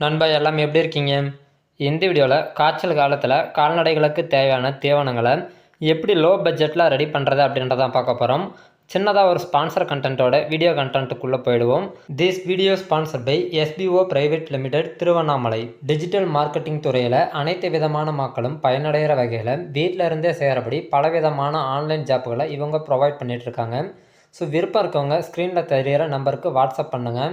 நண்பா எல்லாம் எப்படி இருக்கீங்க? இந்த வீடியோவில் காய்ச்சல் காலத்தில் கால்நடைகளுக்கு தேவையான தீவனங்களை எப்படி லோ பட்ஜெட்டில் ரெடி பண்ணுறது அப்படின்றதான் பார்க்க போகிறோம் சின்னதாக ஒரு ஸ்பான்சர் கண்டென்ட்டோட வீடியோ கண்டென்ட்டுக்குள்ளே போயிடுவோம். This video sponsor by SPO private limited Tiruvannamalai digital marketing துறையில் அனைத்து விதமான மக்களும் பயனடைகிற வகையில் வீட்டில் இருந்தே செய்கிறபடி பலவிதமான ஆன்லைன் ஜாப்புகளை இவங்க ப்ரொவைட் பண்ணிகிட்ருக்காங்க ஸோ விருப்பம் இருக்கவங்க ஸ்க்ரீனில் தெரிகிற நம்பருக்கு வாட்ஸ்அப் பண்ணுங்கள்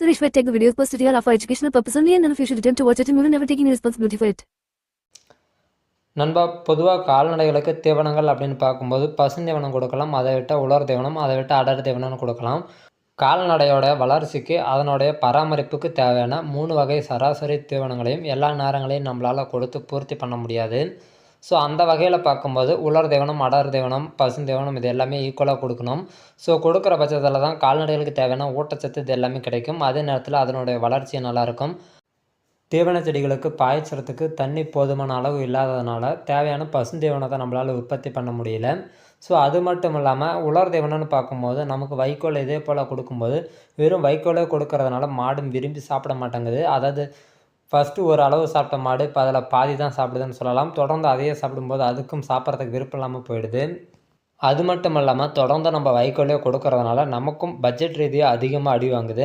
Suresh Vet take the videos posted here are for educational purpose only and none of you should attempt to watch it and we will never take any responsibility for it. நண்பா பொதுவாக கால்நடைகளுக்கு தீவனங்கள் அப்படின்னு பார்க்கும்போது பசுந்தீவனம் கொடுக்கலாம் அதை விட்ட உலர் தீவனம் அதை விட்ட அடர் தீவனம்னு கொடுக்கலாம் கால்நடையோட வளர்ச்சிக்கு அதனுடைய பராமரிப்புக்கு தேவையான மூணு வகை சராசரி தீவனங்களையும் எல்லா நேரங்களையும் நம்மளால் கொடுத்து பூர்த்தி பண்ண முடியாது ஸோ அந்த வகையில் பார்க்கும்போது உலர் தேவனம் அடர் தேவனம் பசுந்தேவனம் இது எல்லாமே ஈக்குவலாக கொடுக்கணும். ஸோ கொடுக்குற பட்சத்தில் தான் கால்நடைகளுக்கு தேவையான ஊட்டச்சத்து இது எல்லாமே கிடைக்கும். அதே நேரத்தில் அதனுடைய வளர்ச்சி நல்லாயிருக்கும் தீவன செடிகளுக்கு பாய்ச்சறதுக்கு தண்ணி போதுமான அளவு இல்லாததுனால தேவையான பசுந்தேவனத்தை நம்மளால் உற்பத்தி பண்ண முடியல. ஸோ அது மட்டும் இல்லாமல் உலர் தீவனம்னு பார்க்கும்போது நமக்கு வைக்கோல் இதே போல் கொடுக்கும்போது வெறும் வைக்கோலே கொடுக்கறதுனால மாடும் விரும்பி சாப்பிட மாட்டேங்குது. அதாவது ஃபஸ்ட்டு ஒரு அளவு சாப்பிட்ட மாடு இப்போ அதில் பாதி தான் சாப்பிடுதுன்னு சொல்லலாம். தொடர்ந்து அதையே சாப்பிடும்போது அதுக்கும் சாப்பிட்றதுக்கு விருப்பம் இல்லாமல் போயிடுது. அது மட்டும் இல்லாமல் தொடர்ந்து நம்ம வைக்கோலே கொடுக்கறதுனால நமக்கும் பட்ஜெட் ரீதியாக அதிகமாக அடி வாங்குது.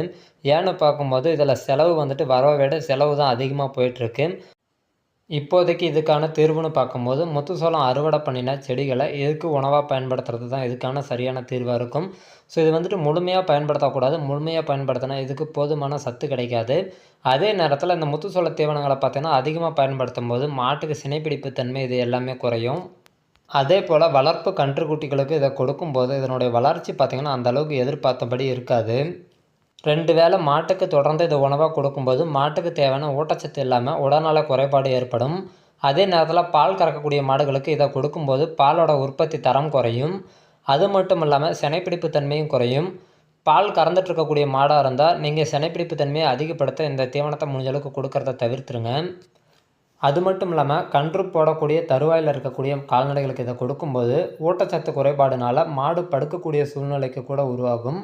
ஏன்னு பார்க்கும்போது இதில் செலவு வந்துட்டு வரவை விட செலவு தான் அதிகமாக போயிட்டுருக்கு. இப்போதைக்கு இதுக்கான தீர்வுன்னு பார்க்கும்போது முத்து சோளம் அறுவடை பண்ணின செடிகளை எதுக்கு உணவாக பயன்படுத்துறது தான் இதுக்கான சரியான தீர்வாக இருக்கும். ஸோ இது வந்துட்டு முழுமையாக பயன்படுத்தக்கூடாது. முழுமையாக பயன்படுத்தினா இதுக்கு போதுமான சத்து கிடைக்காது. அதே நேரத்தில் இந்த முத்து சோள தீவனங்களை பார்த்தீங்கன்னா அதிகமாக பயன்படுத்தும் போது மாட்டுக்கு சினைப்பிடிப்பு தன்மை இது எல்லாமே குறையும். அதே போல் வளர்ப்பு கன்றுக்குட்டிகளுக்கு இதை கொடுக்கும்போது இதனுடைய வளர்ச்சி பார்த்திங்கன்னா அந்தளவுக்கு எதிர்பார்த்தபடி இருக்காது. ரெண்டு வேளை மாட்டுக்கு தொடர்ந்து இது உணவாக கொடுக்கும்போது மாட்டுக்கு தேவையான ஊட்டச்சத்து இல்லாமல் உடல்நல குறைபாடு ஏற்படும். அதே நேரத்தில் பால் கறக்கக்கூடிய மாடுகளுக்கு இதை கொடுக்கும்போது பாலோட உற்பத்தி தரம் குறையும். அது மட்டும் இல்லாமல் சினைப்பிடிப்பு தன்மையும் குறையும். பால் கறந்துட்டு இருக்கக்கூடிய மாடாக இருந்தால் நீங்கள் சினைப்பிடிப்பு தன்மையை அதிகப்படுத்த இந்த தீவனத்தை முடிஞ்சளவுக்கு கொடுக்கறத தவிர்த்துருங்க. அது மட்டும் இல்லாமல் கன்று போடக்கூடிய தருவாயில் இருக்கக்கூடிய கால்நடைகளுக்கு இதை கொடுக்கும்போது ஊட்டச்சத்து குறைபாடுனால மாடு படுக்கக்கூடிய சூழ்நிலைக்கு கூட உருவாகும்.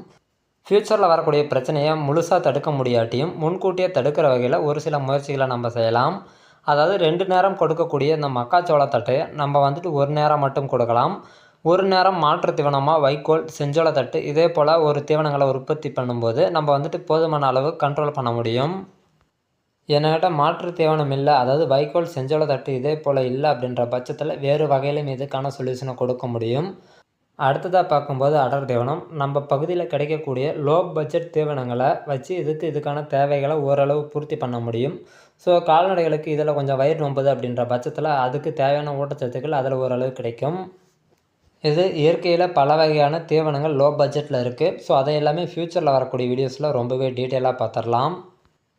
ஃப்யூச்சரில் வரக்கூடிய பிரச்சனையை முழுசாக தடுக்க முடியாட்டியும் முன்கூட்டியே தடுக்கிற வகையில் ஒரு சில முயற்சிகளை நம்ம செய்யலாம். அதாவது ரெண்டு நேரம் கொடுக்கக்கூடிய இந்த மக்காச்சோளத்தட்டை நம்ம வந்துட்டு ஒரு நேரம் மட்டும் கொடுக்கலாம். ஒரு நேரம் மாற்று தீவனமாக வைக்கோல் செஞ்சோளத்தட்டு இதே போல் ஒரு தீவனங்களை உற்பத்தி பண்ணும்போது நம்ம வந்துட்டு போதுமான அளவு கண்ட்ரோல் பண்ண முடியும். என்கிட்ட மாற்று தீவனம் இல்லை அதாவது வைக்கோல் செஞ்சோளத்தட்டு இதே போல் இல்லை அப்படின்ற பட்சத்தில் வேறு வகையிலும் இதுக்கான சொல்யூஷனை கொடுக்க முடியும். அடுத்ததாக பார்க்கும்போது அடர் தீவனம். நம்ம பகுதியில் கிடைக்கக்கூடிய லோ பட்ஜெட் தீவனங்களை வச்சு இதுக்கு இதுக்கான தேவைகளை ஓரளவு பூர்த்தி பண்ண முடியும். ஸோ கால்நடைகளுக்கு இதில் கொஞ்சம் வயிறு நொம்புது அப்படின்ற பட்சத்தில் அதுக்கு தேவையான ஊட்டச்சத்துக்கள் அதில் ஓரளவு கிடைக்கும். இது இயற்கையில் பல வகையான தீவனங்கள் லோ பட்ஜெட்டில் இருக்குது ஸோ அதை எல்லாமே ஃப்யூச்சரில் வரக்கூடிய வீடியோஸில் ரொம்பவே டீட்டெயிலாக பார்த்துடலாம்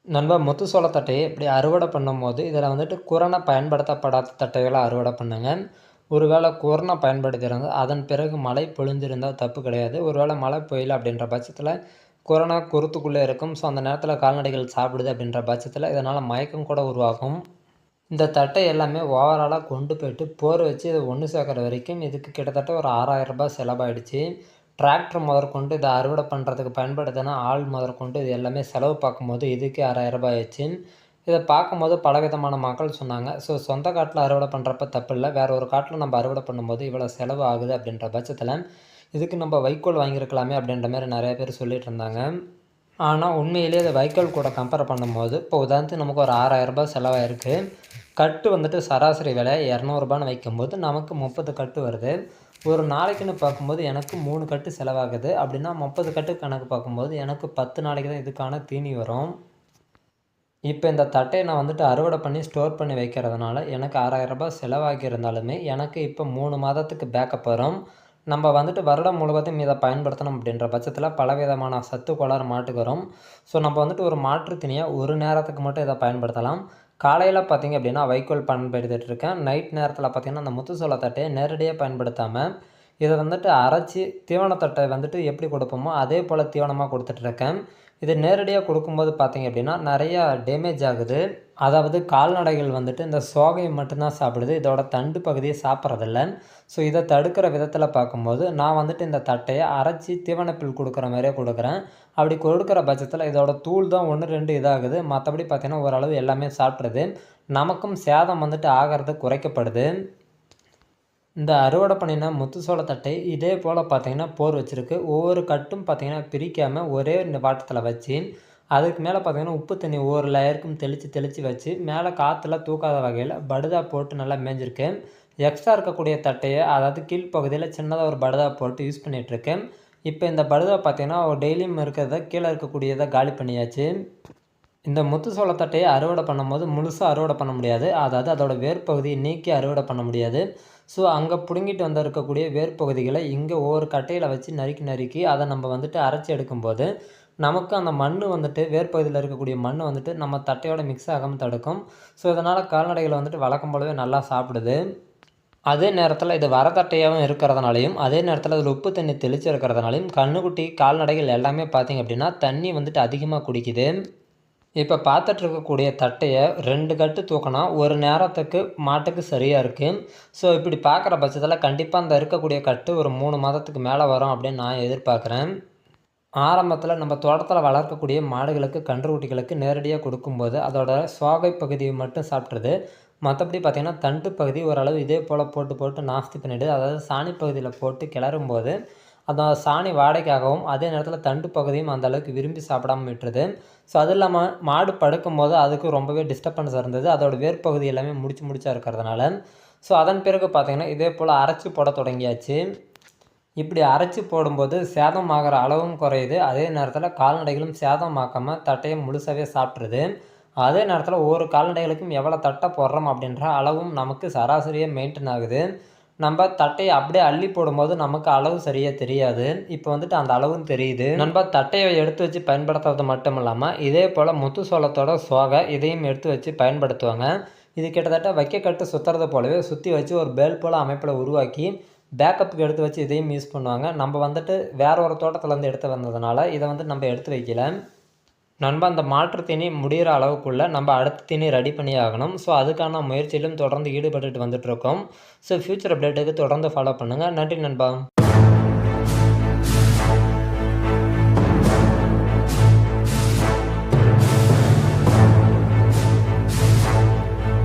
நண்பா முத்து சோளத்தட்டையை இப்படி அறுவடை பண்ணும்போது இதில் வந்துட்டு குரணை பயன்படுத்தப்படாத தட்டைகளை அறுவடை பண்ணுங்கள் ஒருவேளை கொரோனா பயன்படுத்தியிருந்தது அதன் பிறகு மழை பொழிந்திருந்தால் தப்பு கிடையாது. ஒருவேளை மழை பெய்யல அப்படின்ற பட்சத்தில் கொரோனா குருத்துக்குள்ளே இருக்கும். ஸோ அந்த நேரத்தில் கால்நடைகள் சாப்பிடுது அப்படின்ற பட்சத்தில் இதனால் மயக்கம் கூட உருவாகும். இந்த தட்டை எல்லாமே ஓவராலாக கொண்டு போயிட்டு போர் வச்சு இதை ஒன்று சேர்க்குற வரைக்கும் இதுக்கு கிட்டத்தட்ட ஒரு ஆறாயிரம் ரூபாய் செலவாயிடுச்சு. டிராக்டர் முதற்கொண்டு இதை அறுவடை பண்ணுறதுக்கு பயன்படுத்தினா ஆள் முதற்கொண்டு இது எல்லாமே செலவு பார்க்கும்போது இதுக்கே ஆறாயிரம் ரூபாய் ஆயிடுச்சு. இதை பார்க்கும்போது பலவிதமான மக்கள் சொன்னாங்க. ஸோ சொந்த காட்டில் அறுவடை பண்ணுறப்ப தப்பு இல்லை வேறு ஒரு காட்டில் நம்ம அறுவடை பண்ணும்போது இவ்வளோ செலவு ஆகுது அப்படின்ற பட்சத்தில் இதுக்கு நம்ம வைக்கோல் வாங்கியிருக்கலாமே அப்படின்ற மாதிரி நிறைய பேர் சொல்லிட்டு இருந்தாங்க. ஆனால் உண்மையிலேயே அதை வைக்கோல் கூட கம்பேர் பண்ணும்போது இப்போ உதாரணத்துக்கு நமக்கு ஒரு ஆறாயிரரூபா செலவாயிருக்கு. கட்டு வந்துட்டு சராசரி விலை இரநூறுபான்னு வைக்கும்போது நமக்கு முப்பது கட்டு வருது. ஒரு நாளைக்குன்னு பார்க்கும்போது எனக்கு மூணு கட்டு செலவாகுது. அப்படின்னா முப்பது கட்டு கணக்கு பார்க்கும்போது எனக்கு பத்து நாளைக்கு தான் இதுக்கான தீனி வரும். இப்போ இந்த தட்டையை நான் வந்துட்டு அறுவடை பண்ணி ஸ்டோர் பண்ணி வைக்கிறதுனால எனக்கு ஆறாயிரரூபா செலவாகியிருந்தாலுமே செலவாகி இருந்தாலுமே எனக்கு இப்போ மூணு மாதத்துக்கு பேக்கப் வரும். நம்ம வந்துட்டு வருடம் முழுவதும் இதை பயன்படுத்தணும் அப்படின்ற பட்சத்தில் பலவிதமான சத்து கோளாறு மாட்டுக்கு வரும். ஸோ நம்ம வந்துட்டு ஒரு மாற்று திணியாக ஒரு நேரத்துக்கு மட்டும் இதை பயன்படுத்தலாம். காலையில் பார்த்தீங்க அப்படின்னா வைக்கோல் பயன்படுத்திட்டு இருக்கேன். நைட் நேரத்தில் பார்த்திங்கன்னா அந்த முத்துசோள தட்டையை நேரடியாக பயன்படுத்தாமல் இதை வந்துட்டு அரைச்சி தீவனத்தட்டை வந்துட்டு எப்படி கொடுப்போமோ அதே போல் தீவனமாக கொடுத்துட்ருக்கேன் இது நேரடியாக கொடுக்கும்போது பார்த்தீங்க அப்படின்னா நிறையா டேமேஜ் ஆகுது. அதாவது கால்நடைகள் வந்துட்டு இந்த சோகையை மட்டும்தான் சாப்பிடுது. இதோட தண்டு பகுதியை சாப்பிட்றதில்ல. ஸோ இதை தடுக்கிற விதத்தில் பார்க்கும்போது நான் வந்துட்டு இந்த தட்டையை அரைச்சி தீவனப்பில் கொடுக்குற மாதிரியே கொடுக்குறேன். அப்படி கொடுக்குற பட்சத்தில் இதோட தூள் தான் ஒன்று ரெண்டு இதாகுது. மற்றபடி பார்த்தீங்கன்னா ஓரளவு எல்லாமே சாப்பிட்றது நமக்கும் சேதம் வந்துட்டு ஆகிறது குறைக்கப்படுது. இந்த அறுவடை பண்ணின முத்து சோளத்தட்டை இதே போல் பார்த்தீங்கன்னா போர் வச்சுருக்கு. ஒவ்வொரு கட்டும் பார்த்திங்கன்னா பிரிக்காமல் ஒரே வாட்டத்தில் வச்சு அதுக்கு மேலே பார்த்திங்கன்னா உப்பு தண்ணி ஒவ்வொரு லேயருக்கும் தெளித்து தெளித்து வச்சு மேலே காற்றுல தூக்காத வகையில் படுதா போட்டு நல்லா மேய்ஞ்சிருக்கு எக்ஸ்ட்ரா இருக்கக்கூடிய தட்டையை அதாவது கீழ்ப்பகுதியில் சின்னதாக ஒரு படுதா போட்டு யூஸ் பண்ணிகிட்ருக்கேன் இப்போ இந்த படுதா பார்த்தீங்கன்னா டெய்லியும் இருக்கிறத கீழே இருக்கக்கூடியதை காலி பண்ணியாச்சு. இந்த முத்து சோளத்தட்டையை அறுவடை பண்ணும்போது முழுசாக அறுவடை பண்ண முடியாது. அதாவது அதோட வேர்ப்பகுதியை நீக்கி அறுவடை பண்ண முடியாது. ஸோ அங்கே பிடுங்கிட்டு வந்து இருக்கக்கூடிய வேர்ப்பகுதிகளை இங்கே ஒவ்வொரு கட்டையில் வச்சு நறுக்கி நறுக்கி அதை நம்ம வந்துட்டு அரைச்சி எடுக்கும்போது நமக்கு அந்த மண் வந்துட்டு வேர்ப்பகுதியில் இருக்கக்கூடிய மண் வந்துட்டு நம்ம தட்டையோட மிக்ஸ் ஆகாமல் தடுக்கும். ஸோ இதனால் கால்நடைகளை வந்துட்டு வழக்கம் போலவே நல்லா சாப்பிடுது. அதே நேரத்தில் இது வரத்தட்டையாகவும் இருக்கிறதுனாலையும் அதே நேரத்தில் அதில் உப்பு தண்ணி தெளிச்சு இருக்கிறதுனாலையும் கண்ணுக்குட்டி கால்நடைகள் எல்லாமே பார்த்திங்க அப்படின்னா தண்ணி வந்துட்டு அதிகமாக குடிக்குது. இப்போ பார்த்துட்டு இருக்கக்கூடிய தட்டையை ரெண்டு கட்டு தூக்கினா ஒரு நேரத்துக்கு மாட்டுக்கு சரியாக இருக்குது ஸோ இப்படி பார்க்குற பட்சத்தில் கண்டிப்பாக அந்த இருக்கக்கூடிய கட்டு ஒரு மூணு மாதத்துக்கு மேலே வரும் அப்படின்னு நான் எதிர்பார்க்குறேன். ஆரம்பத்தில் நம்ம தோட்டத்தில் வளர்க்கக்கூடிய மாடுகளுக்கு கன்றுக்குட்டிகளுக்கு நேரடியாக கொடுக்கும்போது அதோட சுவாகை பகுதியை மட்டும் சாப்பிட்ருது மற்றபடி பார்த்திங்கன்னா தண்டு பகுதி ஓரளவு இதே போல் போட்டு போட்டு நாஸ்தி பண்ணிவிடுது அதாவது சாணி பகுதியில் போட்டு கிளறும் போது அந்த சாணி வாடகைக்காகவும் அதே நேரத்தில் தண்டு பகுதியும் அந்த அளவுக்கு விரும்பி சாப்பிடாம விட்டுருது. ஸோ அது இல்லாமல் மாடு படுக்கும்போது அதுக்கு ரொம்பவே டிஸ்டர்பன்ஸ் இருந்தது. அதோட வேர்ப்பகுதி எல்லாமே முடிச்சு முடிச்சா இருக்கிறதுனால. ஸோ அதன் பிறகு பார்த்திங்கன்னா இதே போல் அரைச்சி போட தொடங்கியாச்சு. இப்படி அரைச்சி போடும்போது சேதம் ஆகிற அளவும் குறையுது. அதே நேரத்தில் கால்நடைகளும் சேதம் ஆக்காமல் தட்டையை முழுசாகவே சாப்பிட்ருது அதே நேரத்தில் ஒவ்வொரு கால்நடைகளுக்கும் எவ்வளோ தட்டை போடுறோம் அப்படின்ற அளவும் நமக்கு சராசரியாக மெயின்டைன் ஆகுது. நம்ம தட்டையை அப்படியே அள்ளி போடும்போது நமக்கு அளவு சரியாக தெரியாது. இப்போ வந்துட்டு அந்த அளவும் தெரியுது. நம்ம தட்டையை எடுத்து வச்சு பயன்படுத்துறது மட்டும் இல்லாமல் இதே போல் முத்து சோளத்தோட சோகை இதையும் எடுத்து வச்சு பயன்படுத்துவாங்க. இது கிட்டத்தட்ட வைக்கக்கட்டு சுற்றுறது போலவே சுற்றி வச்சு ஒரு பேல் போல் அமைப்பில் உருவாக்கி பேக்கப்புக்கு எடுத்து வச்சு இதையும் யூஸ் பண்ணுவாங்க. நம்ம வந்துட்டு வேற ஒரு தோட்டத்துலேருந்து எடுத்து வந்ததுனால இதை வந்து நம்ம எடுத்து வைக்கல. நண்பா அந்த மாற்று தீனி முடிகிற அளவுக்குள்ளே நம்ம அடுத்த திணி ரெடி பண்ணி ஆகணும். ஸோ அதுக்கான முயற்சியிலும் தொடர்ந்து ஈடுபட்டுட்டு வந்துட்டுருக்கோம் ஸோ ஃப்யூச்சர் அப்டேட்டுக்கு தொடர்ந்து ஃபாலோ பண்ணுங்கள் நன்றி நண்பா.